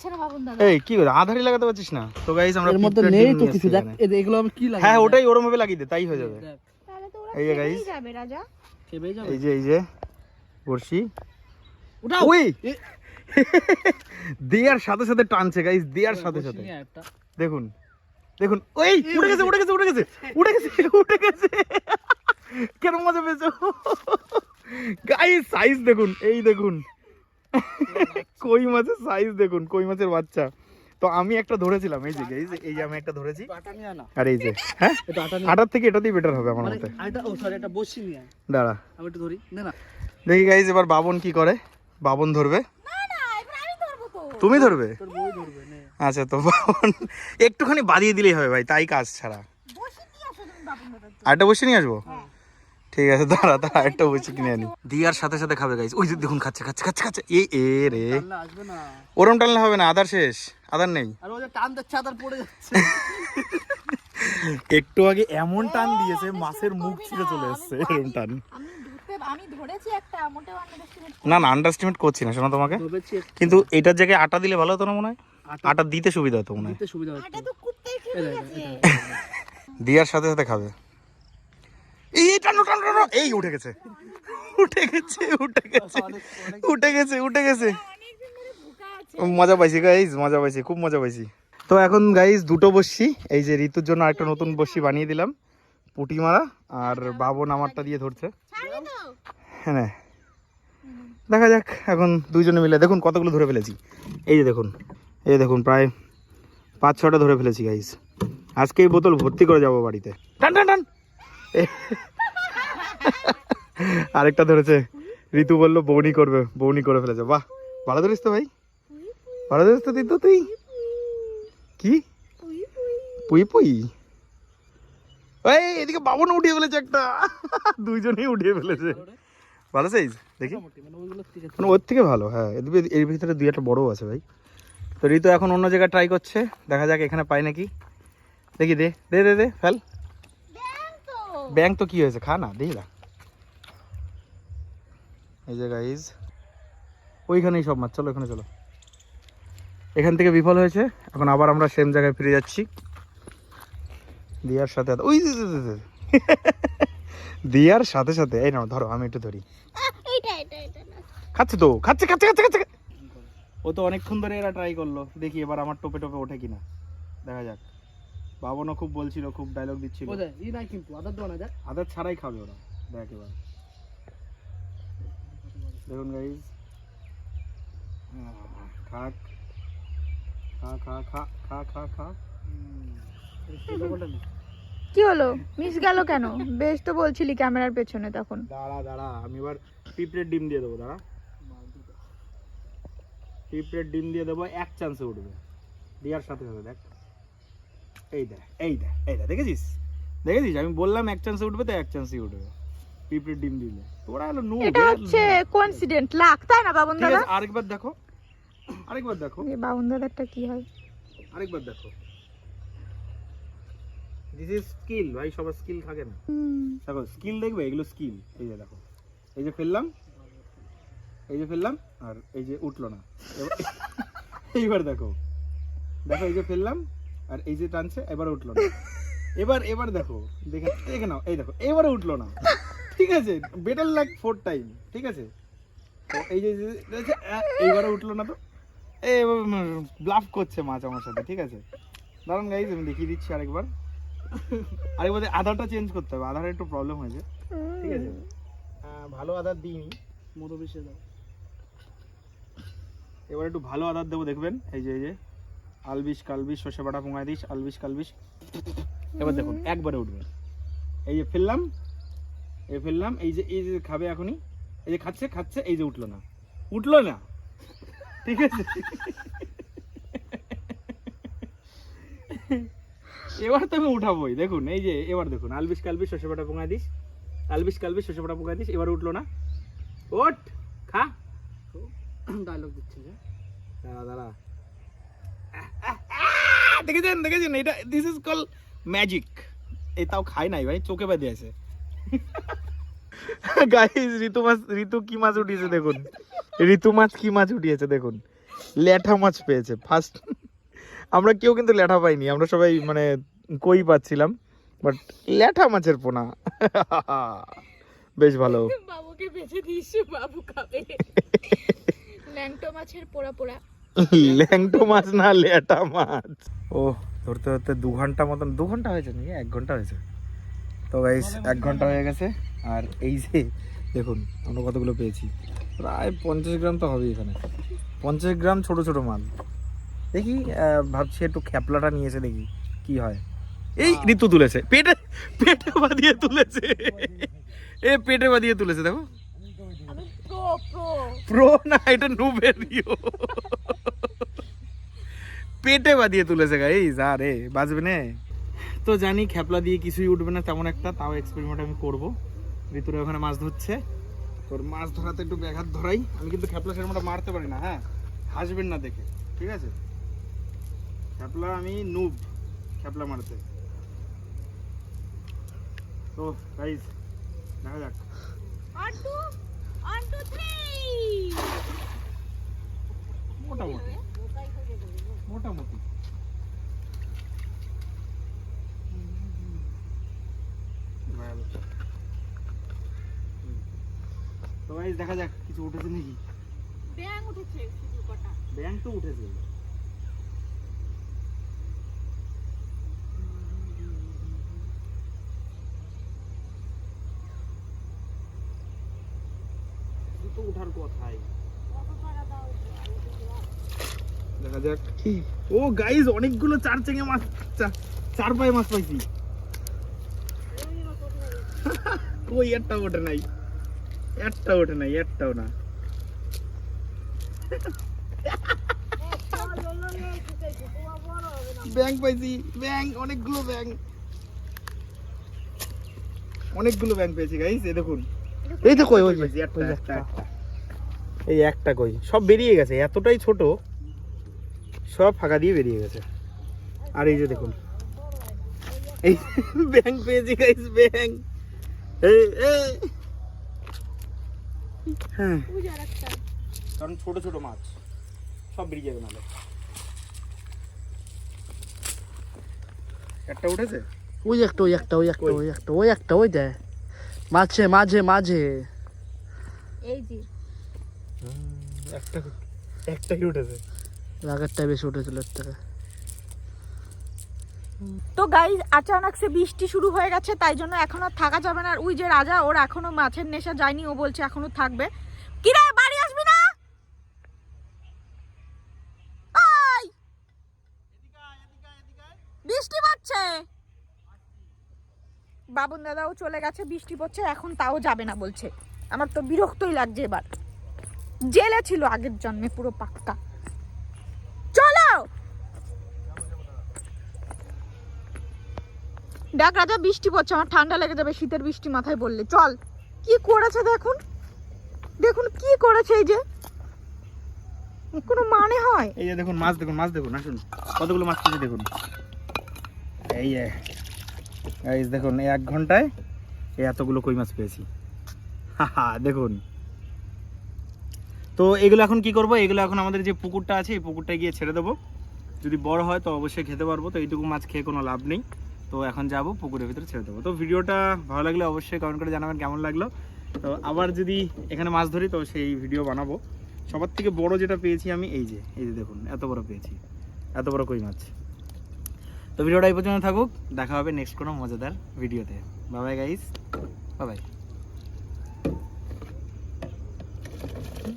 পাচ্ছে না বাবন দাদা? এই কি করে? আধারি লাগাতে পারছিস না? তো গাইস আমরা এর মধ্যে নেই তো কিছু। দেখ এগুলো আমি কি লাগে হ্যাঁ ওটাই ওরম ভাবে লাগিয়ে দে তাই হয়ে যাবে। তাহলে তো ওরা এই যে খেয়েই যাবে রাজা। খেবেই যাবে। এই যে এই যে বড়শি। ওটাও ওই! দেয়ার সাথে সাথে টানছে গাইস দেয়ার সাথে সাথে। দেখুন দেখুন ওই উঠে গেছে উঠে গেছে উঠে গেছে উঠে গেছে উঠে গেছে। কেন মজা পেয়েছ? গাইস সাইজ দেখুন এই দেখুন। কই মাছের সাইজ দেখুন কই মাছের বাচ্চা। তো আমি একটা ধরেছিলাম এই যে guys, এই যে আমি একটা ধরেছি। আটা নিয়ে আয় না আর এই যে হ্যাঁ? এটা আটা নিয়ে আটার থেকে এটাতেই বেটার হবে আমার মতে। আটা ও সরি এটা বসি নিয়ে আয়। দাঁড়া। আমি একটু ধরি নে না। দেখি গাইজ এবার বাবন কি করে? বাবন ধরবে? না না এবার আমি ধরবো তো। তুমি ধরবে? ধরবে আচ্ছা তো বাবন একটুখানি বাদিয়ে দিলেই হবে ভাই তাই কাজ ছাড়া। আরেকটা বসে নিয়ে আসব? হ্যাঁ। ঠিক আছে দাঁড়া দাঁড়া আরেকটা বসে কিনে আনি দিয়ার সাথে সাথে খাবে গাইজ ওই যে দেখুন খাচ্ছে খাচ্ছে খাচ্ছে খাচ্ছে। এই এ রে। না। ওরম টানলে হবে না আদার শেষ। আদার নেই। একটু আগে এমন টান দিয়েছে মাছের মুখ ছিঁড়ে চলে এসছে এরম টান। একটা না না আন্ডারস্টিমেট করছি না শোনো তোমাকে। কিন্তু এটার জায়গায় আটা দিলে ভালো হতো না মনে হয়? আটা দিতে সুবিধা হতো মনে হয়। দিতে সুবিধা হচ্ছে আটা তো কুত্তাই খেয়ে এটা, গেছে দিয়ার সাথে সাথে খাবে। এই টানো এই উঠে গেছে। উঠে গেছে উঠে গেছে উঠে গেছে উঠে গেছে। মজা পাইছি গাইজ মজা পাইছি, খুব মজা পাইছি। তো এখন গাইজ দুটো বসছি। এই যে ঋতুর জন্য একটা নতুন বসি বানিয়ে দিলাম, পুটি মারা আর বাবন আমারটা দিয়ে ধরছে। হ্যাঁ দেখা যাক, এখন দুইজনে মিলে, দেখুন কতগুলো ধরে ফেলেছি। এই যে দেখুন, এই দেখুন, প্রায় পাঁচ ছটা ধরে ফেলেছি গাইজ আজকে এই বোতল ভর্তি করে যাব বাড়িতে। টান টান। আরেকটা ধরেছে। ঋতু বলল, বৌনি করবে, বৌনি করে ফেলেছে। বাহ, ভালো ধরিস তো ভাই। ভালো ধরিস তো ঋতু, তুই। কি? পুই পুই। এই, এদিকে বাবন উঠিয়ে ফেলেছে একটা। দুইজনেই উঠিয়ে ফেলেছে। ভালো সাইজ দেখি। মানে ওর থেকে ভালো হ্যাঁ। এর ভিতরে দুই একটা বড়ও আছে ভাই। তো ঋতু এখন অন্য জায়গায় ট্রাই করছে। দেখা যাক এখানে পাই নাকি। দেখি, দে দে দে দে, ফেল। ব্যাং তো কি হয়েছে? খা না দেখি না এই যে গাইজ ওইখানেই সব মাছ চলো এখানে চলো। এখান থেকে বিফল হয়েছে এখন আবার আমরা সেম জায়গায় ফিরে যাচ্ছি। দিয়ার সাথে ওই। দিয়ার সাথে সাথে এই নাও ধরো আমি একটু ধরি। না। খাচ্ছে তো খাচ্ছে খাচ্ছে খাচ্ছে খাচ্ছে। ও তো অনেকক্ষণ ধরে এরা ট্রাই করল দেখি এবার আমার টোপে টোপে ওঠে কিনা। দেখা যাক। বাবনও খুব বলছিল খুব ডায়লগ দিচ্ছিল। ও ই নাই কিন্তু আদার দেওয়া না দেখ। আদার ছাড়াই খাবে ওরা দেখ এবার। দেখুন গাইজ খাক। খা খা খা খা খা খা। কি হলো? মিস গেল কেন? বেশ তো বলছিলি ক্যামেরার পেছনে তখন। দাঁড়া দাঁড়া আমি এবার পিঁপড়ের ডিম দিয়ে দেবো দাঁড়া। পিঁপড়ের ডিম দিয়ে দেবো এক চান্সে উঠবে। দেওয়ার সাথে সাথে দেখ। এই দেখ এই দেখ এই দেখ দেখেছিস? দেখেছিস? আমি বললাম এক চান্সে উঠবে তো এক চান্সেই উঠবে। পিঁপড়ের ডিম দিলে। তোরা হলো নো এটা হচ্ছে কোইন্সিডেন্ট লাখ তাই না বাবন দাদা? আরেকবার দেখো। আরেকবার দেখো। এই বাবন দাদারটা কি হয়? আরেকবার দেখো। দিস ইজ স্কিল ভাই সবার স্কিল থাকে না। দেখো স্কিল দেখবে এগুলো স্কিল এই যে দেখো এই যে ফেললাম এই যে ফেললাম আর এই যে উঠল না। এইবার দেখো। দেখো এই যে ফেললাম আর এই যে টানছে এবার উঠল না। এবার এবার দেখো দেখে দেখে নাও এই দেখো এবারে উঠল না। ঠিক আছে বেটার লাক ফোর টাইম ঠিক আছে? তো এই যে এইবারে উঠল না তো? এই ব্লাফ করছে মাছ আমার সাথে ঠিক আছে? দাঁড়ান গাইজ আমি দেখিয়ে দিচ্ছি আরেকবার। আরেকবার আধারটা চেঞ্জ করতে হবে আধারে একটু প্রবলেম হয়েছে ঠিক আছে? ভালো আধার দিইনি। মধু মিশিয়ে দাও। এবার একটু ভালো আদার দেবো দেখবেন? এই যে এই যে। আলবিশ কালবিশ সর্ষে বাটা পোঙায় দিস আলবিশ কালবিশ। এবার দেখুন একবারে উঠবে। এই যে ফেললাম এই ফেললাম এই যে এই যে খাবে এখনই। এই যে খাচ্ছে খাচ্ছে এই যে উঠল না। উঠল না? ঠিক আছে? এবার তো আমি উঠাবোই। দেখুন এই যে এবার দেখুন আলবিশ কালবিশ সর্ষে বাটা পোঙায় দিস। আলবিশ কালবিশ সর্ষে বাটা পোঙায় দিস এবার উঠল না? ওঠ খা। ডায়লগ দিচ্ছে যে দাঁড়া দাঁড়া। দেখেছেন দেখেছেন? এটা দিস ইজ কল ম্যাজিক তাও খাই নাই ভাই চোখে বাঁধে আছে। গাইস ঋতু মাছ ঋতু কি মাছ উঠিয়েছে দেখুন। ঋতু মাছ কি মাছ উঠিয়েছে দেখুন। ল্যাঠা মাছ পেয়েছে ফার্স্ট আমরা কেউ কিন্তু ল্যাঠা পাইনি আমরা সবাই মানে কই পাচ্ছিলাম বাট ল্যাঠা মাছের পোনা। বেশ ভালো। বাবুকে বেঁচে দিস বাবু খাবে। ল্যাংটো মাছের পোড়া পোড়া। ল্যাংটো মাছ না ল্যাটা মাছ? ও ধরতে ধরতে দু ঘণ্টা মতন দু ঘণ্টা হয়েছে নাকি? এক ঘণ্টা হয়েছে। তো গাইস এক ঘণ্টা হয়ে গেছে। আর এই যে দেখুন আমরা কতগুলো পেয়েছি। প্রায় পঞ্চাশ গ্রাম তো হবেই এখানে। পঞ্চাশ গ্রাম ছোট ছোট মাল দেখি ভাবছি একটু খ্যাপলাটা নিয়েছে দেখি কি হয়। এই ঋতু তুলেছে। পেটে পেটে বাঁধিয়ে তুলেছে। এ পেটে বাঁধিয়ে তুলেছে দেখো। প্রো না এটা নুবের দিও পেটে বাঁধিয়ে তুলেছে গাইস আরে বাজবে না। তো জানি খেপলা দিয়ে কিছুই উঠবে না তেমন একটা তাও এক্সপেরিমেন্ট আমি করব। ঋতুরা ওখানে মাছ ধরছে। তোর মাছ ধরাতে একটু ব্যাঘাত ধরাই আমি কিন্তু খেপলা সেরকমটা মারতে পারি না হ্যাঁ? হাসবেন না দেখে ঠিক আছে? খেপলা আমি নুব খেপলা মারতে। তো গাইস দেখা যাক। মোটামুটি। মোটামুটি। তো দেখা যাক কিছু উঠেছে নাকি? ব্যাং উঠেছে ব্যাংক তো উঠেছে। দুটো উঠার কথাই দেখা যাক ও গাইস অনেকগুলো চার চেঙে মাছ চা- চার পায়ে মাছ পাইছি ওই একটা ওঠে নাই একটা ওঠে নাই একটাও না ব্যাংক পাইছি ব্যাংক অনেকগুলো ব্যাংক অনেকগুলো ব্যাংক পেয়েছি গাইস এই দেখুন এই তো কই ওই যে, পাইছি, একটা, ওই যে একটা, একটা। একটা। এই একটা কই সব বেরিয়ে গেছে এতটাই ছোট সব ফাঁকা দিয়ে বেরিয়ে গেছে। আর এই যে দেখুন এই ব্যাংক পেয়েছি গাইস ব্যাংক। এই এই। হ্যাঁ। কারণ ছোট ছোট মাছ সব বেরিয়ে যাবে নাহলে। একটা উঠেছে? ওই একটা ওই একটা ওই একটা ওই একটা ওই একটা ওই দেয় মাঝে মাঝে মাঝে। এই যে। একটা একটাই উঠেছে? আগেরটা বেশি উঠেছিল এর থেকে। তো গাইজ আচানক সে বৃষ্টি শুরু হয়ে গেছে তাই জন্য এখন আর থাকা যাবে না। আর ওই যে রাজা ওর এখনও মাছের নেশা যায়নি ও বলছে এখনও থাকবে। কি রে বাড়ি আসবি না? বৃষ্টি পড়ছে। বাবুন দাদাও চলে গেছে বৃষ্টি পড়ছে এখন তাও যাবে না বলছে। আমার তো বিরক্তই লাগছে এবার। জেলে ছিল আগের জন্মে, পুরো পাক্কা। চলো! দেখ রাজা, বৃষ্টি পড়ছে, আমার ঠান্ডা লেগে যাবে, শীতের বৃষ্টি মাথায় বললে। চল। কি করেছে দেখুন? দেখুন কি করেছে এই যে। কোনো মানে হয়? এই যে দেখুন, মাছ দেখুন মাছ দেখুন, আসুন। কতগুলো মাছ পেয়েছে দেখুন। এই দেখুন, এই এক ঘন্টায় এই এতগুলো কই মাছ পেয়েছি। হা হা, দেখুন। তো এগুলো এখন কি করব? এগুলো এখন আমাদের যে পুকুরটা আছে, এই পুকুরটা গিয়ে ছেড়ে দেবো। যদি বড় হয় তো অবশ্যই খেতে পারব, তো এইটুকু মাছ খেয়ে কোনো লাভ নেই। তো এখন যাব পুকুরের ভিতরে ছেড়ে দেবো। তো ভিডিওটা ভালো লাগলে অবশ্যই কমেন্ট করে জানাবেন কেমন লাগল। তো আবার যদি এখানে মাছ ধরি তো সেই ভিডিও বানাবো। সবার থেকে বড় যেটা পেয়েছি আমি, এই যে এই যে দেখুন, এত বড় পেয়েছি। এত বড় কই মাছ। তো ভিডিওটা এই পর্যন্ত থাকুক। দেখা হবে নেক্সট কোনো মজাদার ভিডিওতে। বাবাই গাইস বাবাই